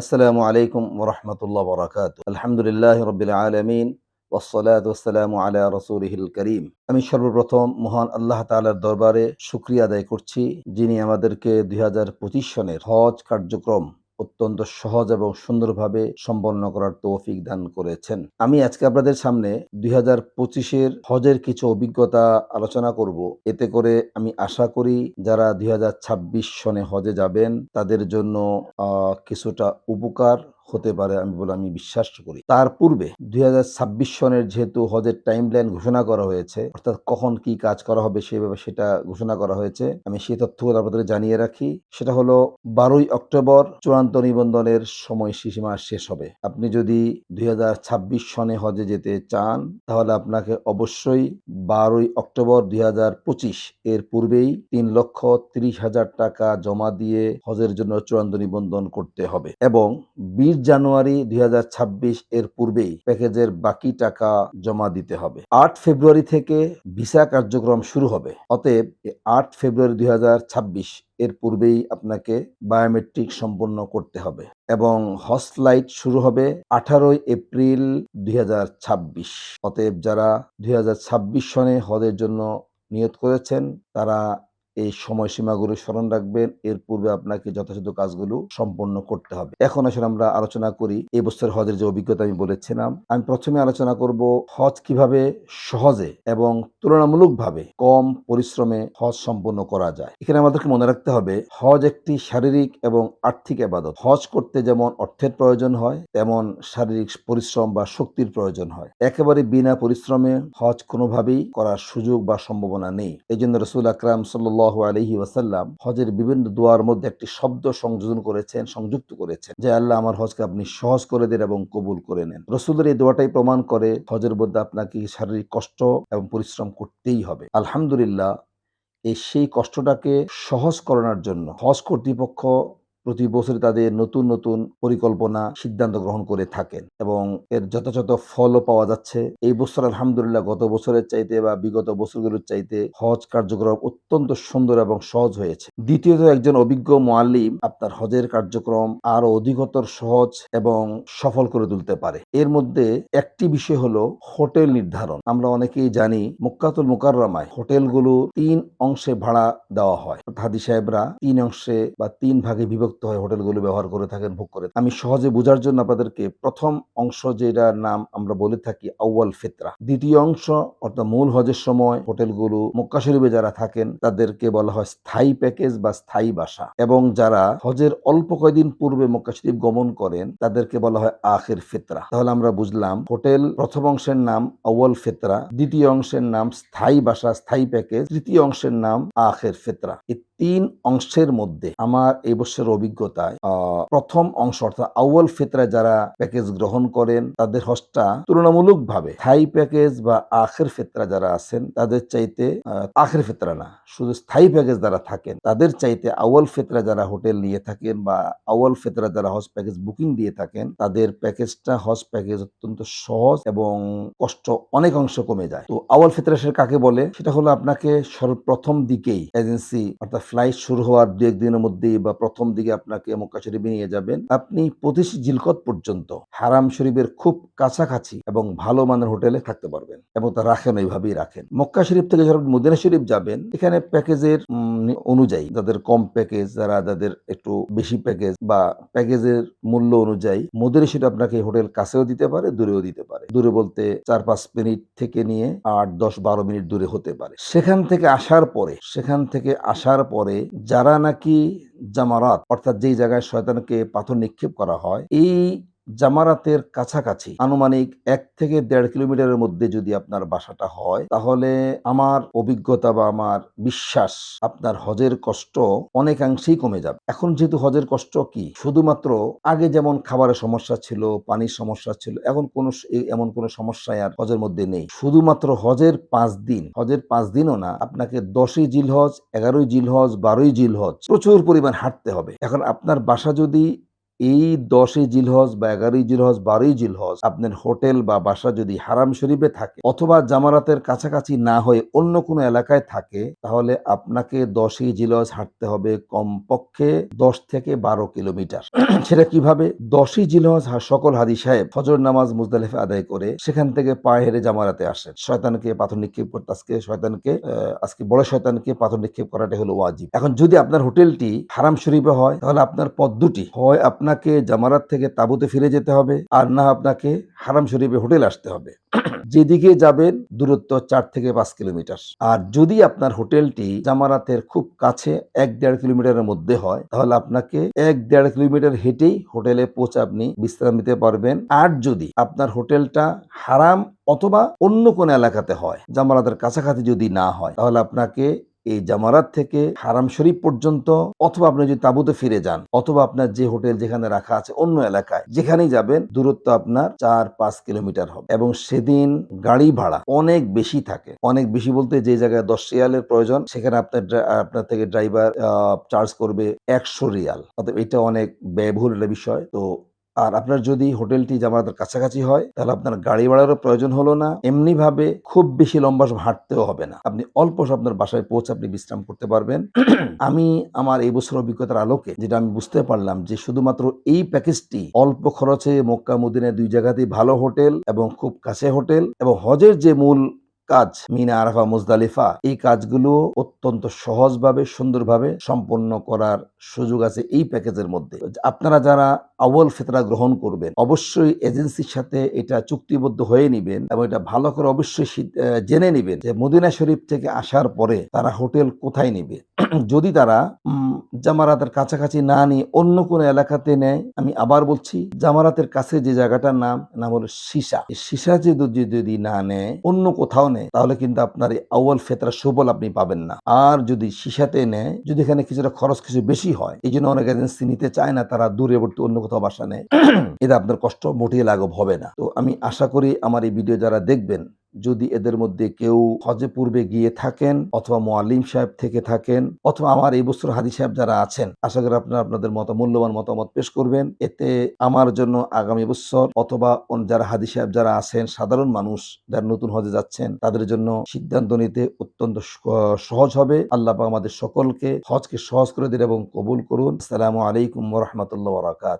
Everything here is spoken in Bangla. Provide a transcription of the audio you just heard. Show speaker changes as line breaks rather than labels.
আসসালামু আলাইকুম ওরহমতুল্লাহ বরাকাত আলহামদুলিল্লাহ রবিল আলমিন ওসলাত ওসালাম আলা রসুলহিল করিম। আমি সর্বপ্রথম মহান আল্লাহ তালার দরবারে শুক্রিয়া আদায় করছি, যিনি আমাদেরকে দুই হাজার পঁচিশ সনের হজ কার্যক্রম অত্যন্ত সহজ এবং সুন্দরভাবে সম্পন্ন করার তৌফিক দান করেছেন। আমি আজকে আপনাদের সামনে দুই হাজার পঁচিশের হজের কিছু অভিজ্ঞতা আলোচনা করব। এতে করে আমি আশা করি যারা দুই হাজার ছাব্বিশ সনে হজে যাবেন, তাদের জন্য কিছুটা উপকার হতে পারে আমি বলে আমি বিশ্বাস করি। তার পূর্বে দুই সনের যেহেতু হজের টাইম লাইন ঘোষণা করা হয়েছে, অর্থাৎ কখন কি কাজ করা হবে সেভাবে সেটা ঘোষণা করা হয়েছে, আমি সেই তথ্যগুলো আপনাদের জানিয়ে রাখি। সেটা হলো বারোই অক্টোবর চূড়ান্ত নিবন্ধনের সময় সীমা শেষ হবে। আপনি যদি দুই হাজার ছাব্বিশ সনে হজে যেতে চান, তাহলে আপনাকে অবশ্যই বারোই অক্টোবর দুই হাজার পঁচিশ এর পূর্বেই তিন লক্ষ তিরিশ হাজার টাকা জমা দিয়ে হজের জন্য চূড়ান্ত নিবন্ধন করতে হবে। এবং বিশ জানুয়ারি দু হাজার ছাব্বিশ এর পূর্বেই প্যাকেজের বাকি টাকা জমা দিতে হবে। আট ফেব্রুয়ারি থেকে ভিসা কার্যক্রম শুরু হবে। অতএব আট ফেব্রুয়ারি দু হাজার ছাব্বিশ এর পূর্বেই আপনাকে বায়োমেট্রিক সম্পন্ন করতে হবে এবং হজ ফ্লাইট শুরু হবে আঠারোই এপ্রিল দুই হাজার ছাব্বিশ। অতএব যারা দুই হাজার ছাব্বিশ সনে হজের জন্য নিয়ত করেছেন, তারা এই সময়সীমাগুলো স্মরণ রাখবেন। এর পূর্বে আপনাকে যথাযথ কাজগুলো সম্পন্ন করতে হবে। এখন আসলে আমরা আলোচনা করি এই বছর হজের যে অভিজ্ঞতা আমি বলেছিলাম। আমি প্রথমে আলোচনা করব হজ কীভাবে সহজে এবং তুলনামূলকভাবে কম পরিশ্রমে হজ সম্পন্ন করা যায়। এখানে আমাদেরকে মনে রাখতে হবে, হজ একটি শারীরিক এবং আর্থিক আবাদত। হজ করতে যেমন অর্থের প্রয়োজন হয়, তেমন শারীরিক পরিশ্রম বা শক্তির প্রয়োজন হয়। একেবারে বিনা পরিশ্রমে হজ কোনোভাবেই করার সুযোগ বা সম্ভাবনা নেই। এই জন্য রসুল আকরাম সাল্লাহ আলহি ওয়াসাল্লাম হজের বিভিন্ন দোয়ার মধ্যে একটি শব্দ সংযোজন করেছেন, সংযুক্ত করেছেন। যে আল্লাহ আমার হজকে আপনি সহজ করে দেন এবং কবুল করে নেন। রসুলের এই দোয়াটাই প্রমাণ করে হজের মধ্যে আপনাকে শারীরিক কষ্ট এবং পরিশ্রম করতেই হবে। আলহামদুলিল্লাহ, এই সেই কষ্টটাকে সহজ করানোর জন্য হজ কর্তৃপক্ষ প্রতি বছর তাদের নতুন নতুন পরিকল্পনা, সিদ্ধান্ত গ্রহণ করে থাকেন এবং এর যথাযথ ফলও পাওয়া যাচ্ছে। এই বছর আলহামদুলিল্লাহ গত বছরের চাইতে বা বিগত বছরগুলোর চাইতে হজ কার্যক্রম অত্যন্ত সুন্দর এবং সহজ হয়েছে। দ্বিতীয়ত একজন অভিজ্ঞ মোয়াল্লিম আপনার হজের কার্যক্রম আরও অধিকতর সহজ এবং সফল করে তুলতে পারে। এর মধ্যে একটি বিষয় হলো হোটেল নির্ধারণ। আমরা অনেকেই জানি মুক্কাতুল মুকাররমায় হোটেলগুলো তিন অংশে ভাড়া দেওয়া হয়। হাদি সাহেবরা তিন অংশে বা তিন ভাগে বিভক্ত হয়, হোটেলগুলো ব্যবহার করে থাকেন, ভোগ করে আমি সহজে বোঝার জন্য আপনাদেরকে প্রথম অংশ যেটার নাম আমরা বলে থাকি আউয়াল ফিতরা। দ্বিতীয় অংশ, অর্থাৎ মূল হজের সময় হোটেলগুলো মক্কা শরীফে যারা থাকেন, তাদেরকে বলা হয় স্থায়ী প্যাকেজ বা স্থায়ী বাসা। এবং যারা হজের অল্প কয়দিন পূর্বে মক্কা শরীফ গমন করেন, তাদেরকে বলা হয় আখের ফিতরা। তাহলে আমরা বুঝলাম, হোটেল প্রথম অংশের নাম আউয়াল ফিতরা, দ্বিতীয় অংশের নাম স্থায়ী বাসা, স্থায়ী প্যাকেজ, তৃতীয় অংশের নাম আখের ফিতরা। তিন অংশের মধ্যে আমার এই বছরের অভিজ্ঞতায় প্রথম অংশ অর্থাৎ আউয়াল ফিতরা যারা প্যাকেজ গ্রহণ করেন, তাদের হজটা তুলনামূলক ভাবে স্থায়ী প্যাকেজ বা আখের ফিতরা যারা আছেন, তাদের চাইতে আখের ফিতরা না, শুধু স্থায়ী প্যাকেজ যারা থাকেন, তাদের চাইতে আউয়াল ফিতরা যারা হোটেল নিয়ে থাকেন বা আউয়াল ফিতরা যারা হজ প্যাকেজ বুকিং দিয়ে থাকেন, তাদের প্যাকেজটা হজ প্যাকেজ অত্যন্ত সহজ এবং কষ্ট অনেক অংশ কমে যায়। তো আউয়াল ফিতরা কাকে বলে? সেটা হলো আপনাকে সর্বপ্রথম দিকেই এজেন্সি অর্থাৎ ফ্লাইট শুরু হওয়ার দু একদিনের মধ্যেই বা প্রথম দিকে আপনাকে মক্কা শরীফে নিয়ে যাবেন। আপনি পঁচিশ জিলকত পর্যন্ত হারাম শরীফের খুব কাছাকাছি এবং ভালো মানের হোটেলে থাকতে পারবেন এবং তা রাখেন ওইভাবেই রাখেন। মক্কা শরীফ থেকে যখন মদিনা শরীফ যাবেন, এখানে প্যাকেজের অনুযায়ী যাদের কম প্যাকেজ, যারা যাদের একটু বেশি প্যাকেজ বা প্যাকেজের মূল্য অনুযায়ী মদিনা শরীফ আপনাকে হোটেল কাছেও দিতে পারে, দূরেও দিতে পারে। দূরে বলতে চার পাঁচ মিনিট থেকে নিয়ে আট, দশ, বারো মিনিট দূরে হতে পারে। সেখান থেকে আসার পরে, সেখান থেকে আসার পরে যারা নাকি জামারাত অর্থাৎ যেই জায়গায় শয়তানকে পাথর নিক্ষেপ করা হয় এই জামারাতের কাছাকাছি। আনুমানিক এক থেকে দেড় কিলোমিটারের মধ্যে যদি আপনার বাসাটা হয়, তাহলে আমার অভিজ্ঞতা বা আমার বিশ্বাস আপনার হজের কষ্ট অনেকাংশেই কমে যাবে। এখন যেহেতু হজের কষ্ট কি? শুধুমাত্র আগে যেমন খাবারের সমস্যা ছিল, পানির সমস্যা ছিল, এখন কোনো এমন কোনো সমস্যাই আর হজের মধ্যে নেই। শুধুমাত্র হজের পাঁচ দিন, হজের পাঁচ দিনও না, আপনাকে দশই জিল হজ এগারোই জিল হজ বারোই জিল হজ প্রচুর পরিমাণ হাঁটতে হবে। এখন আপনার বাসা যদি এই দশই জিলহজ বা এগারোই জিলহজ, বারোই জিলহজ আপনার হোটেল বা বাসা যদি হারাম শরীফে থাকে অথবা জামারাতের কাছাকাছি না হয়ে অন্য কোনো এলাকায় থাকে, তাহলে আপনাকে দশই জিলহজ হাঁটতে হবে কমপক্ষে দশ থেকে বারো কিলোমিটার। সেটা কীভাবে? দশই জিলহজ সকল হাদি সাহেব ফজর নামাজ মুজদালিফে আদায় করে সেখান থেকে পায়ে হেরে জামারাতে আসেন। শয়তানকে পাথর নিক্ষেপ করতে আজকে, শয়তানকে আজকে বড় শয়তানকে পাথর নিক্ষেপ করাটা হলো ওয়াজিব। এখন যদি আপনার হোটেলটি হারাম শরীফে হয়, তাহলে আপনার পথ দুটি। হয় আপনাকে জামারাত থেকে তাবুতে ফিরে যেতে হবে আর না আপনাকে হারাম শরীফে হোটেল আসতে হবে। যেদিকে যাবেন দূরত্ব চার থেকে পাঁচ কিলোমিটার। আর যদি আপনার হোটেলটি জামারাতের খুব কাছে এক দেড় কিলোমিটারের মধ্যে হয়, তাহলে আপনাকে এক দেড় কিলোমিটার হেঁটেই হোটেলে পৌঁছে আপনি বিশ্রাম নিতে পারবেন। আর যদি আপনার হোটেলটা হারাম অথবা অন্য কোন এলাকাতে হয়, জামারাতের কাছাকাছি যদি না হয়, তাহলে আপনাকে এই জামারাত থেকে হারাম শরীফ পর্যন্ত, অথবা আপনি যদি তাবুতে ফিরে যান, অথবা আপনার যে হোটেল যেখানে রাখা আছে অন্য এলাকায়, যেখানেই যাবেন, দূরত্ব আপনার চার পাঁচ কিলোমিটার হবে। এবং সেদিন গাড়ি ভাড়া অনেক বেশি থাকে। অনেক বেশি বলতে যে জায়গায় দশ রিয়ালের প্রয়োজন, সেখানে আপনার আপনার থেকে ড্রাইভার চার্জ করবে একশো রিয়াল। অতএব এটা অনেক ব্যয়বহুল একটা বিষয়। তো আর আপনার যদি হোটেলটি জামাতের কাছাকাছি হয়, তাহলে আপনার গাড়ি ভাড়ারও প্রয়োজন হলো না। এমনি ভাবে খুব বেশি লম্বা হাঁটতেও হবে না। আপনি অল্প আপনার বাসায় পৌঁছে আপনি বিশ্রাম করতে পারবেন। আমি আমার এই বছর অভিজ্ঞতার আলোকে যেটা আমি বুঝতে পারলাম যে শুধুমাত্র এই প্যাকেজটি অল্প খরচে মক্কা মদিনায় দুই জায়গাতেই ভালো হোটেল এবং খুব কাছে হোটেল এবং হজের যে মূল কাজ, মিনা, আরাফা, মুজদালিফা, এই কাজগুলো অত্যন্ত সহজভাবে, সুন্দরভাবে সম্পন্ন করার সুযোগ আছে এই প্যাকেজের মধ্যে। আপনারা যারা আউয়াল ফেতরা গ্রহণ করবেন, অবশ্যই এজেন্সির সাথে এটা চুক্তিবদ্ধ হয়ে নেবেন এবং এটা ভালো করে অবশ্যই জেনে নেবেন যে মদিনা শরীফ থেকে আসার পরে তারা হোটেল কোথায় নেবে। যদি তারা জামারাতের কাছাকাছি না নিয়ে অন্য কোনো এলাকাতে নেয়, আমি আবার বলছি, জামারাতের কাছে যে জায়গাটার নাম নাম হলো সীসা। সীসা যদি যদি না নেয়, অন্য কোথাও নেয় তাহলে কিন্তু আপনার এই আউ্বাল ফেতরা সুবল আপনি পাবেন না। আর যদি সিসাতে নেয়, যদি এখানে কিছুটা খরচ কিছু বেশি হয়, এই জন্য অনেক এজেন্সি নিতে চায় না, তারা দূরবর্তী অন্য কোথাও বাসা নেয়। এটা আপনার কষ্ট মোটেই লাঘব হবে না। তো আমি আশা করি আমার এই ভিডিও যারা দেখবেন যদি এদের মধ্যে কেউ হজে পূর্বে গিয়ে থাকেন অথবা মোয়াল্লিম সাহেব থেকে থাকেন অথবা আমার এই বছর হাদি সাহেব যারা আছেন, আশা করি আপনারা আপনাদের মত, মূল্যবান মতামত পেশ করবেন। এতে আমার জন্য আগামী বছর অথবা যারা হাদি সাহেব যারা আছেন, সাধারণ মানুষ যারা নতুন হজে যাচ্ছেন, তাদের জন্য সিদ্ধান্ত নিতে অত্যন্ত সহজ হবে। আল্লাহ আমাদের সকলকে হজকে সহজ করে দিন এবং কবুল করুন। আসসালামু আলাইকুম রহমতুল্লাহ বরাকাত।